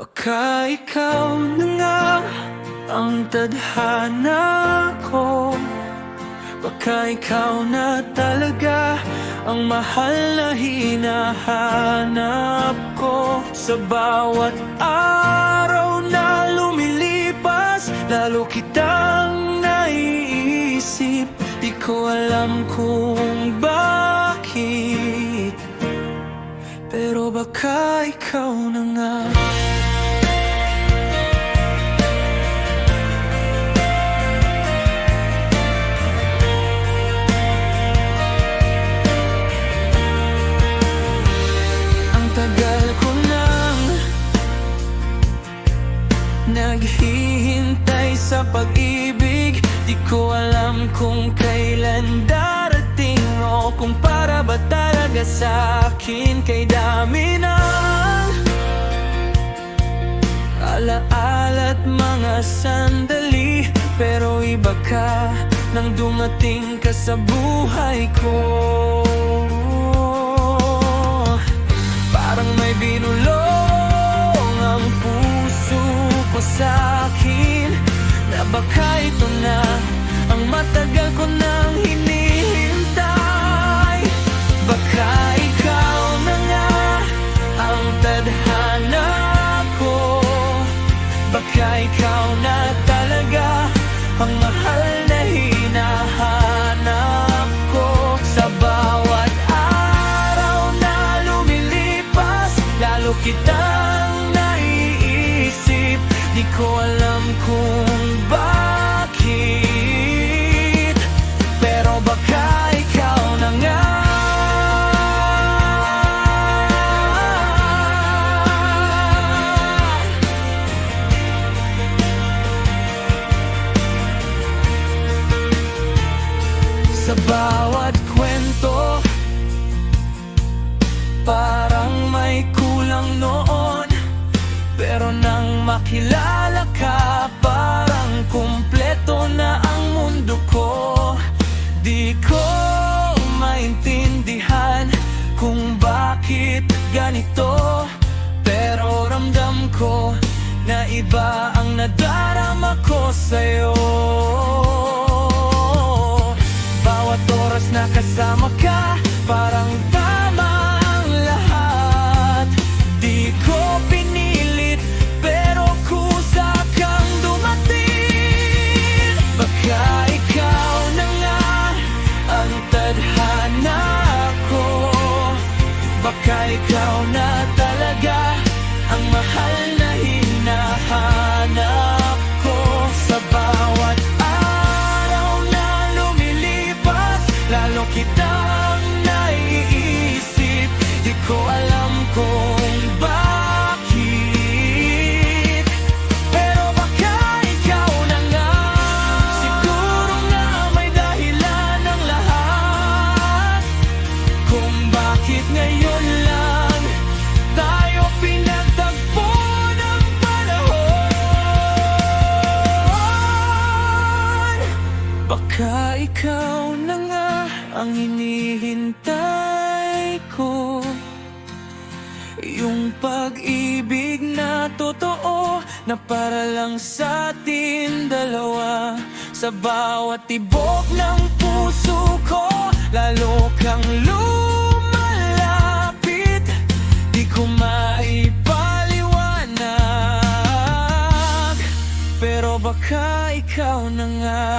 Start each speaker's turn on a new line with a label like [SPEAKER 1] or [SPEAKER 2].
[SPEAKER 1] Baka ikaw na nga ang tadhana ko. Baka ikaw na talaga ang mahal na hinahanap ko. Sa bawat araw na lumilipas Lalo kitang naiisip. Di ko alam kung bakit. Pero baka ikaw na nga Naghihintay sa pag-ibig. Di ko alam kung kailan darating O kung para ba talaga sa akin. Kay dami ng Alaala't mga sandali. Pero iba ka Nang dumating ka sa buhay ko. Parang may binulong ko sa akin Na baka ito na ang matagal ko nang hinihintay. Baka ikaw na nga ang tadhana ko. Baka ikaw na talaga ang mahal na hinahanap ko. Sa bawat araw na lumilipas Lalo kitang Sa bawat kwento. Parang may kulang noon Pero nang makilala ka Parang kumpleto na ang mundo ko. Di ko maintindihan Kung bakit ganito Pero ramdam ko Na iba ang nadarama ko sa'yo oras na kasama ka Parang tama ang lahat. Di ko pinilit Pero kusa kang dumating. Baka ikaw na nga Ang tadhana ko. Baka ikaw na talaga alam bakit. Pero baka ikaw na nga may dahilan ng lahat. Kung bakit ngayon lang Tayo pinagtagpo ng panahon? Baka ikaw na nga ang hinihintay Yung pag-ibig na totoo Na para lang sa atin dalawa. Sa bawat tibok ng puso ko Lalo kang lumalapit. Di ko maipaliwanag. Pero baka ikaw na nga